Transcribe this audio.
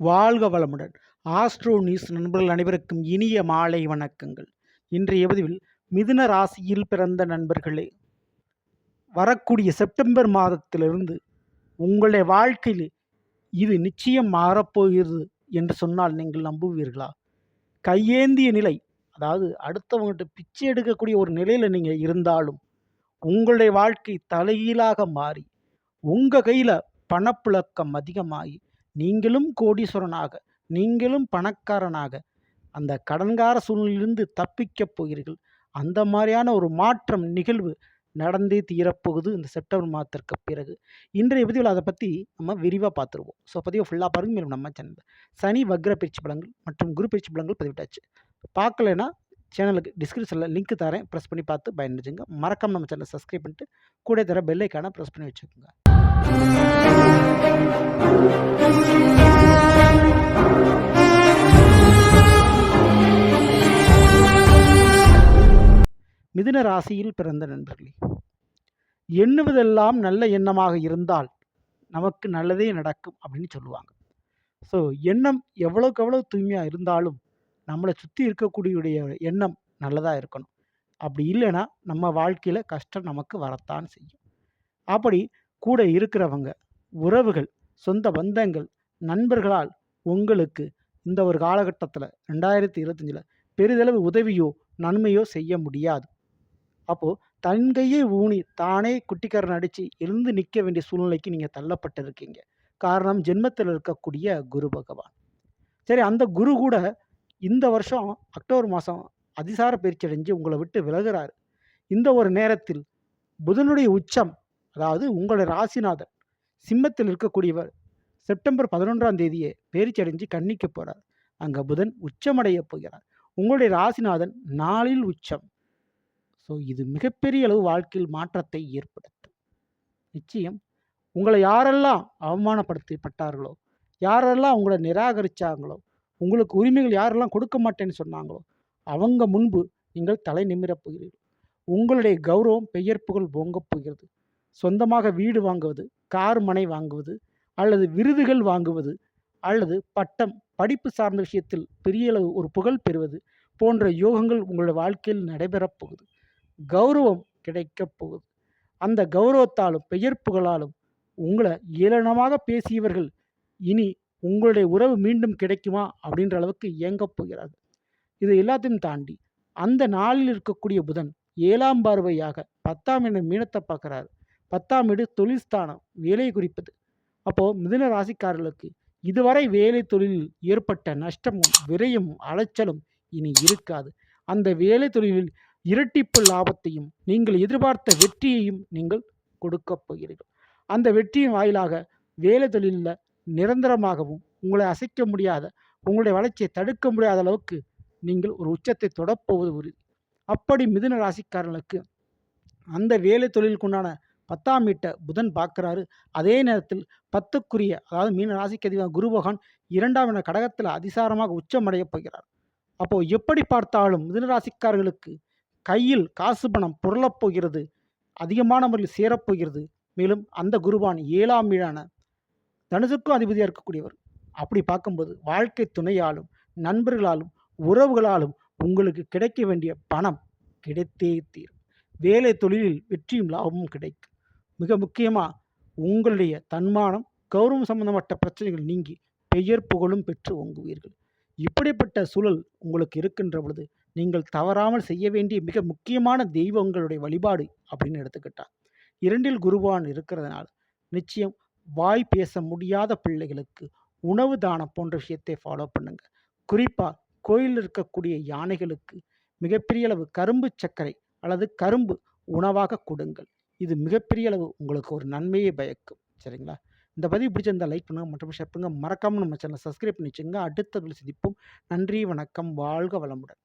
வாழ்க வளமுடன். Astro news நண்பர்கள் அனைவருக்கும் இனிய மாலை வணக்கங்கள். இன்றைய பதிவில் மிதுன ராசியில் பிறந்த நண்பர்களே வரக்கூடிய செப்டம்பர் மாதத்திலிருந்து உங்களுடைய வாழ்க்கையில் இது நிச்சயம் மாறப்போகிறது என்று சொன்னால் நீங்கள் நம்புவீர்களா? கையேந்திய நிலை அதாவது அடுத்தவங்ககிட்ட பிச்சை எடுக்கக்கூடிய ஒரு நிலையில் நீங்கள் இருந்தாலும் உங்களுடைய வாழ்க்கை தலைகீழாக மாறி உங்கள் கையில் பணப்புழக்கம் அதிகமாகி நீங்களும் கோடீஸ்வரனாக நீங்களும் பணக்காரனாக அந்த கடன்கார சூழ்நிலையிலிருந்து தப்பிக்கப் போகிறீர்கள். அந்த மாதிரியான ஒரு மாற்றம் நிகழ்வு நடந்தே தீரப்போகுது இந்த செப்டம்பர் மாதத்திற்கு பிறகு. இன்றைய பதிவில் அதை பற்றி நம்ம விரிவாக பார்த்துருவோம். ஸோ பதிவை ஃபுல்லாக பாருங்க. மேலும் நம்ம சேனல் சனி வக்ர பயிற்சி பலங்கள் மற்றும் குரு பயிற்சி பலங்கள் பதிவிட்டாச்சு. பார்க்கலைன்னா சேனலுக்கு டிஸ்கிரிப்ஷனில் லிங்க் தரேன். ப்ரெஸ் பண்ணி பார்த்து பயன்படுத்துங்க மறக்காமல் நம்ம சேனலை சப்ஸ்கிரைப் பண்ணிட்டு கூட தர பெல்லைக்கான ப்ரெஸ் பண்ணி வச்சுக்கோங்க. மிதுன ராசியில் பிறந்த நண்பர்களே எண்ணுவதெல்லாம் நல்ல எண்ணமாக இருந்தால் நமக்கு நல்லதே நடக்கும் அப்படின்னு சொல்லுவாங்க. ஸோ எண்ணம் எவ்வளோக்கு எவ்வளோ தூய்மையாக இருந்தாலும் நம்மளை சுற்றி இருக்கக்கூடிய எண்ணம் நல்லதாக இருக்கணும். அப்படி இல்லைன்னா நம்ம வாழ்க்கையில் கஷ்டம் நமக்கு வரத்தான் செய்யும். அப்படி கூட இருக்கிறவங்க உறவுகள் சொந்த பந்தங்கள் நண்பர்களால் உங்களுக்கு இந்த ஒரு காலகட்டத்தில் ரெண்டாயிரத்தி இருபத்தஞ்சில் பெரிதளவு உதவியோ நன்மையோ செய்ய முடியாது. அப்போது தன்கையை ஊனி தானே குட்டிக்காரன் அடித்து எழுந்து நிற்க வேண்டிய சூழ்நிலைக்கு நீங்கள் தள்ளப்பட்டிருக்கீங்க. காரணம் ஜென்மத்தில் இருக்கக்கூடிய குரு பகவான். சரி அந்த குரு கூட இந்த வருஷம் அக்டோபர் மாதம் அதிசார பயிற்சி அடைஞ்சு உங்களை விட்டு விலகுறாரு. இந்த ஒரு நேரத்தில் புதனுடைய உச்சம் அதாவது உங்களுடைய ராசிநாதன் சிம்மத்தில் இருக்கக்கூடியவர் செப்டம்பர் பதினொன்றாம் தேதியே பயிற்சி அடைஞ்சு கன்னிக்க போகிறார் அங்கே புதன் உச்சமடைய போகிறார். உங்களுடைய ராசிநாதன் நாளில் உச்சம். ஸோ இது மிகப்பெரிய அளவு வாழ்க்கையில் மாற்றத்தை ஏற்படுத்தும். நிச்சயம் உங்களை யாரெல்லாம் அவமானப்படுத்தப்பட்டார்களோ யாரெல்லாம் உங்களை நிராகரித்தாங்களோ உங்களுக்கு உரிமைகள் யாரெல்லாம் கொடுக்க மாட்டேன்னு சொன்னாங்களோ அவங்க முன்பு நீங்கள் தலை நிமிரப் போகிறீர்கள். உங்களுடைய கௌரவம் பெயர்ப்புகள் போங்கப் போகிறது. சொந்தமாக வீடு வாங்குவது கார் மனை வாங்குவது அல்லது விருதுகள் வாங்குவது அல்லது பட்டம் படிப்பு சார்ந்த விஷயத்தில் பெரிய அளவு ஒரு புகழ் பெறுவது போன்ற யோகங்கள் உங்களுடைய வாழ்க்கையில் நடைபெறப் போகுது. கௌரவம் கிடைக்கப் போகுது. அந்த கௌரவத்தாலும் பெயர் புகழாலும் உங்களை ஏளனமாக பேசியவர்கள் இனி உங்களுடைய உறவு மீண்டும் கிடைக்குமா அப்படின்ற அளவுக்கு இயங்கப் போகிறார்கள். இது எல்லாத்தையும் தாண்டி அந்த நாளில் இருக்கக்கூடிய புதன் ஏழாம் பார்வையாக பத்தாம் என மீனத்தை பார்க்குறாரு. பத்தாம் வீடு தொழில்ஸ்தானம் வேலையை குறிப்பது. அப்போது மிதுன ராசிக்காரர்களுக்கு இதுவரை வேலை தொழிலில் ஏற்பட்ட நஷ்டமும் விரயமும் அலைச்சலும் இனி இருக்காது. அந்த வேலை தொழிலில் இரட்டிப்பு லாபத்தையும் நீங்கள் எதிர்பார்த்த வெற்றியையும் நீங்கள் கொடுக்கப் போகிறீர்கள். அந்த வெற்றியின் வாயிலாக வேலை தொழிலில் நிரந்தரமாகவும் உங்களை அசைக்க முடியாத உங்களுடைய வளர்ச்சியை தடுக்க முடியாத அளவுக்கு நீங்கள் ஒரு உச்சத்தை தொடப்போவது உறுதி. அப்படி மிதுன ராசிக்காரர்களுக்கு அந்த வேலை தொழிலுக்குண்டான பத்தாம் வீட்டை புதன் பார்க்குறாரு. அதே நேரத்தில் பத்துக்குரிய அதாவது மீன ராசிக்கு அதிகமாக குரு பகவான் இரண்டாம் என கடகத்தில் அதிசாரமாக உச்சமடைய போகிறார். அப்போது எப்படி பார்த்தாலும் மிதுனராசிக்காரர்களுக்கு கையில் காசு பணம் புரளப் போகிறது அதிகமான முறையில் சேரப்போகிறது மேலும் அந்த குருவான் ஏழாம் வீழான தனுசுக்கும் அதிபதியாக இருக்கக்கூடியவர். அப்படி பார்க்கும்போது வாழ்க்கை துணையாலும் நண்பர்களாலும் உறவுகளாலும் உங்களுக்கு கிடைக்க வேண்டிய பணம் கிடைத்தே தீரும். வேலை தொழிலில் வெற்றியும் லாபமும் கிடைக்கும். மிக முக்கியமாக உங்களுடைய தன்மானம் கௌரவம் சம்பந்தப்பட்ட பிரச்சனைகள் நீங்கி பெயர் புகழும் பெற்று ஓங்குவீர்கள். இப்படிப்பட்ட சூழல் உங்களுக்கு இருக்கின்ற பொழுது நீங்கள் தவறாமல் செய்ய வேண்டிய மிக முக்கியமான தெய்வங்களுடைய வழிபாடு அப்படின்னு எடுத்துக்கிட்டா இரண்டில் குருவான் இருக்கிறதுனால நிச்சயம் வாய் பேச முடியாத பிள்ளைகளுக்கு உணவு தானம் போன்ற விஷயத்தை ஃபாலோ பண்ணுங்க. குறிப்பாக கோயிலில் இருக்கக்கூடிய யானைகளுக்கு மிகப்பெரிய அளவு கரும்பு சர்க்கரை அல்லது கரும்பு உணவாக கொடுங்கள். இது மிகப்பெரிய அளவு உங்களுக்கு ஒரு நன்மையை பயக்கும். சரிங்களா? இந்த பதிவு பிடிச்சிருந்தால் லைக் பண்ணுங்கள் மற்றும் ஷேர் பண்ணுங்கள் மறக்காமல் நம்ம சேனலை சப்ஸ்கிரைப் பண்ணி வச்சுங்க அடுத்த சந்திப்போம். நன்றி வணக்கம். வாழ்க வளமுடன்.